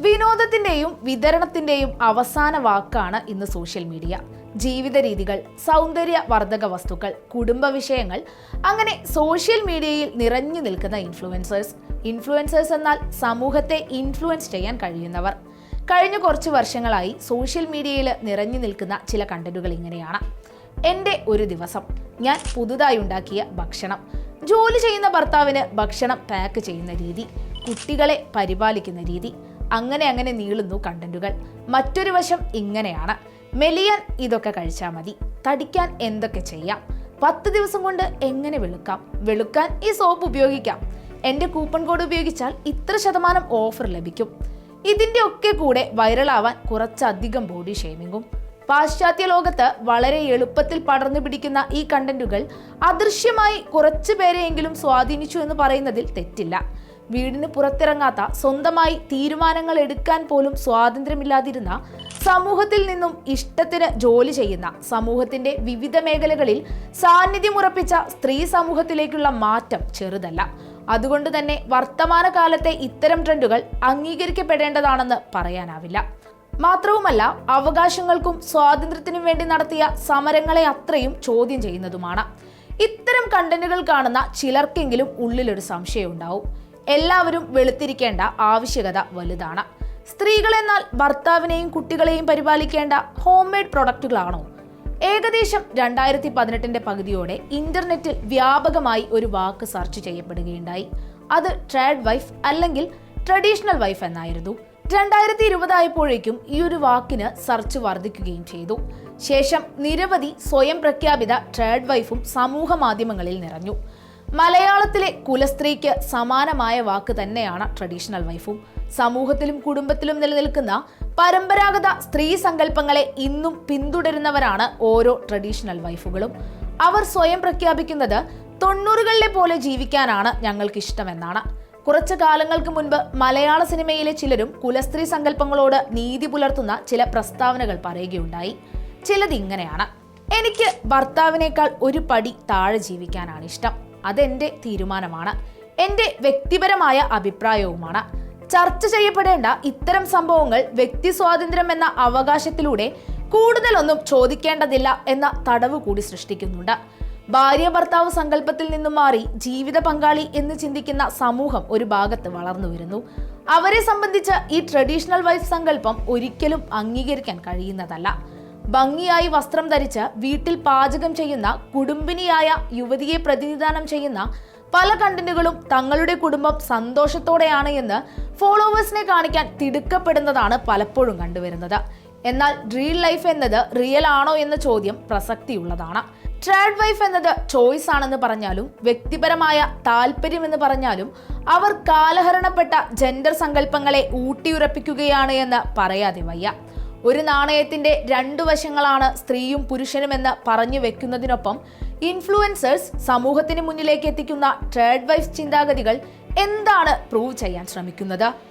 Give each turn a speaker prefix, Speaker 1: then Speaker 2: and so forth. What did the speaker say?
Speaker 1: വിനോദത്തിന്റെയും വിതരണത്തിന്റെയും അവസാന വാക്കാണ് ഇന്ന് സോഷ്യൽ മീഡിയ. ജീവിത രീതികൾ സൗന്ദര്യ വർധക വസ്തുക്കൾ കുടുംബ വിഷയങ്ങൾ അങ്ങനെ സോഷ്യൽ മീഡിയയിൽ നിറഞ്ഞു നിൽക്കുന്ന ഇൻഫ്ലുവൻസേഴ്സ്. ഇൻഫ്ലുവൻസേഴ്സ് എന്നാൽ സമൂഹത്തെ ഇൻഫ്ലുവൻസ് ചെയ്യാൻ കഴിയുന്നവർ. കഴിഞ്ഞ കുറച്ച് വർഷങ്ങളായി സോഷ്യൽ മീഡിയയിൽ നിറഞ്ഞു നിൽക്കുന്ന ചില കണ്ടന്റുകൾ ഇങ്ങനെയാണ്. എന്റെ ഒരു ദിവസം. ഞാൻ പുതുതായി ഉണ്ടാക്കിയ ഭക്ഷണം. ജോലി ചെയ്യുന്ന ഭർത്താവിന് ഭക്ഷണം പാക്ക് ചെയ്യുന്ന രീതി. കുട്ടികളെ പരിപാലിക്കുന്ന രീതി. അങ്ങനെ അങ്ങനെ നീളുന്നു കണ്ടന്റുകൾ മറ്റൊരു വശം ഇങ്ങനെയാണ്. മെലിയാൻ ഇതൊക്കെ കഴിച്ചാൽ മതി. തടിക്കാൻ എന്തൊക്കെ ചെയ്യാം? പത്ത് ദിവസം കൊണ്ട് എങ്ങനെ വെളുക്കാം? വെളുക്കാൻ ഈ സോപ്പ് ഉപയോഗിക്കാം. എന്റെ കൂപ്പൺ കോഡ് ഉപയോഗിച്ചാൽ ഇത്ര ശതമാനം ഓഫർ ലഭിക്കും. ഇതിന്റെ ഒക്കെ കൂടെ വൈറലാവാൻ കുറച്ചധികം ബോഡി ഷേമിങ്ങും പാശ്ചാത്യ ലോകത്ത് വളരെ എളുപ്പത്തിൽ പടർന്നു പിടിക്കുന്ന ഈ കണ്ടന്റുകൾ അദൃശ്യമായി കുറച്ചു പേരെയെങ്കിലും സ്വാധീനിച്ചു എന്ന് പറയുന്നതിൽ തെറ്റില്ല. വീടിന് പുറത്തിറങ്ങാത്ത സ്വന്തമായി തീരുമാനങ്ങൾ എടുക്കാൻ പോലും സ്വാതന്ത്ര്യമില്ലാതിരുന്ന സമൂഹത്തിൽ നിന്നും ഇഷ്ടത്തിന് ജോലി ചെയ്യുന്ന സമൂഹത്തിന്റെ വിവിധ മേഖലകളിൽ സാന്നിധ്യമുറപ്പിച്ച സ്ത്രീ സമൂഹത്തിലേക്കുള്ള മാറ്റം ചെറുതല്ല. അതുകൊണ്ട് തന്നെ വർത്തമാനകാലത്തെ ഇത്തരം ട്രെൻഡുകൾ അംഗീകരിക്കപ്പെടേണ്ടതാണെന്ന് പറയാനാവില്ല. മാത്രവുമല്ല അവകാശങ്ങൾക്കും സ്വാതന്ത്ര്യത്തിനും വേണ്ടി നടത്തിയ സമരങ്ങളെ അത്രയും ചോദ്യം ചെയ്യുന്നതുമാണ്. ഇത്തരം കണ്ടന്റുകൾ കാണുന്ന ചിലർക്കെങ്കിലും ഉള്ളിലൊരു സംശയം ഉണ്ടാവും എല്ലാവരും വെളുത്തിരിക്കേണ്ട ആവശ്യകത വലുതാണ്. സ്ത്രീകളെന്നാൽ ഭർത്താവിനെയും കുട്ടികളെയും പരിപാലിക്കേണ്ട ഹോം മെയ്ഡ് പ്രൊഡക്റ്റുകളാണോ ഏകദേശം രണ്ടായിരത്തി പതിനെട്ടിന്റെ പകുതിയോടെ ഇന്റർനെറ്റിൽ വ്യാപകമായി ഒരു വാക്ക് സെർച്ച് ചെയ്യപ്പെടുകയുണ്ടായി. അത് ട്രേഡ് വൈഫ് അല്ലെങ്കിൽ ട്രഡീഷണൽ വൈഫ് എന്നായിരുന്നു. രണ്ടായിരത്തി ഇരുപതായപ്പോഴേക്കും ഈ ഒരു വാക്കിന് സെർച്ച് വർദ്ധിക്കുകയും ചെയ്തു. ശേഷം നിരവധി സ്വയം പ്രഖ്യാപിത ട്രേഡ് വൈഫും സമൂഹ മാധ്യമങ്ങളിൽ നിറഞ്ഞു. മലയാളത്തിലെ കുലസ്ത്രീക്ക് സമാനമായ വാക്ക് തന്നെയാണ് ട്രഡീഷണൽ വൈഫും സമൂഹത്തിലും കുടുംബത്തിലും നിലനിൽക്കുന്ന പരമ്പരാഗത സ്ത്രീ സങ്കല്പങ്ങളെ ഇന്നും പിന്തുടരുന്നവരാണ് ഓരോ ട്രഡീഷണൽ വൈഫുകളും അവർ സ്വയം പ്രഖ്യാപിക്കുന്നത് തൊണ്ണൂറുകളിലെ പോലെ ജീവിക്കാനാണ് ഞങ്ങൾക്ക് ഇഷ്ടമെന്നാണ് കുറച്ചു കാലങ്ങൾക്ക് മുൻപ് മലയാള സിനിമയിലെ ചിലരും കുലസ്ത്രീ സങ്കല്പങ്ങളോട് നീതി പുലർത്തുന്ന ചില പ്രസ്താവനകൾ പറയുകയുണ്ടായി. ചിലത് ഇങ്ങനെയാണ്. എനിക്ക് ഭർത്താവിനേക്കാൾ ഒരു പടി താഴെ ജീവിക്കാനാണ് ഇഷ്ടം. അതെന്റെ തീരുമാനമാണ്. എന്റെ വ്യക്തിപരമായ അഭിപ്രായവുമാണ്. ചർച്ച ചെയ്യപ്പെടേണ്ട ഇത്തരം സംഭവങ്ങൾ വ്യക്തി സ്വാതന്ത്ര്യം എന്ന അവകാശത്തിലൂടെ കൂടുതലൊന്നും ചോദിക്കേണ്ടതില്ല എന്ന തടവ് കൂടി സൃഷ്ടിക്കുന്നുണ്ട്. ഭാര്യ ഭർത്താവ് സങ്കല്പത്തിൽ നിന്നും മാറി ജീവിത പങ്കാളി എന്ന് ചിന്തിക്കുന്ന സമൂഹം ഒരു ഭാഗത്ത് വളർന്നു വരുന്നു. അവരെ സംബന്ധിച്ച് ഈ ട്രഡീഷണൽ വൈഫ് സങ്കല്പം ഒരിക്കലും അംഗീകരിക്കാൻ കഴിയുന്നതല്ല. ഭംഗിയായി വസ്ത്രം ധരിച്ച് വീട്ടിൽ പാചകം ചെയ്യുന്ന കുടുംബിനിയായ യുവതിയെ പ്രതിനിധാനം ചെയ്യുന്ന പല കണ്ടന്റുകളും തങ്ങളുടെ കുടുംബം സന്തോഷത്തോടെയാണ് എന്ന് ഫോളോവേഴ്സിനെ കാണിക്കാൻ തിടുക്കപ്പെടുന്നതാണ് പലപ്പോഴും കണ്ടുവരുന്നത്. എന്നാൽ റിയൽ ലൈഫ് എന്നത് റിയൽ ആണോ എന്ന ചോദ്യം പ്രസക്തിയുള്ളതാണ്. ട്രാഡ് വൈഫ് എന്നത് ചോയ്സ് ആണെന്ന് പറഞ്ഞാലും വ്യക്തിപരമായ താല്പര്യം എന്ന് പറഞ്ഞാലും അവർ കാലഹരണപ്പെട്ട ജെൻഡർ സങ്കല്പങ്ങളെ ഊട്ടിയുറപ്പിക്കുകയാണ് എന്ന് പറയാതെ വയ്യ. ഒരു നാണയത്തിന്റെ രണ്ടു വശങ്ങളാണ് സ്ത്രീയും പുരുഷനും എന്ന് പറഞ്ഞു വെക്കുന്നതിനൊപ്പം ഇൻഫ്ലുവൻസേഴ്സ് സമൂഹത്തിന് മുന്നിലേക്ക് എത്തിക്കുന്ന ട്രേഡ് വൈഫ് ചിന്താഗതികൾ എന്താണ് പ്രൂവ് ചെയ്യാൻ ശ്രമിക്കുന്നത്?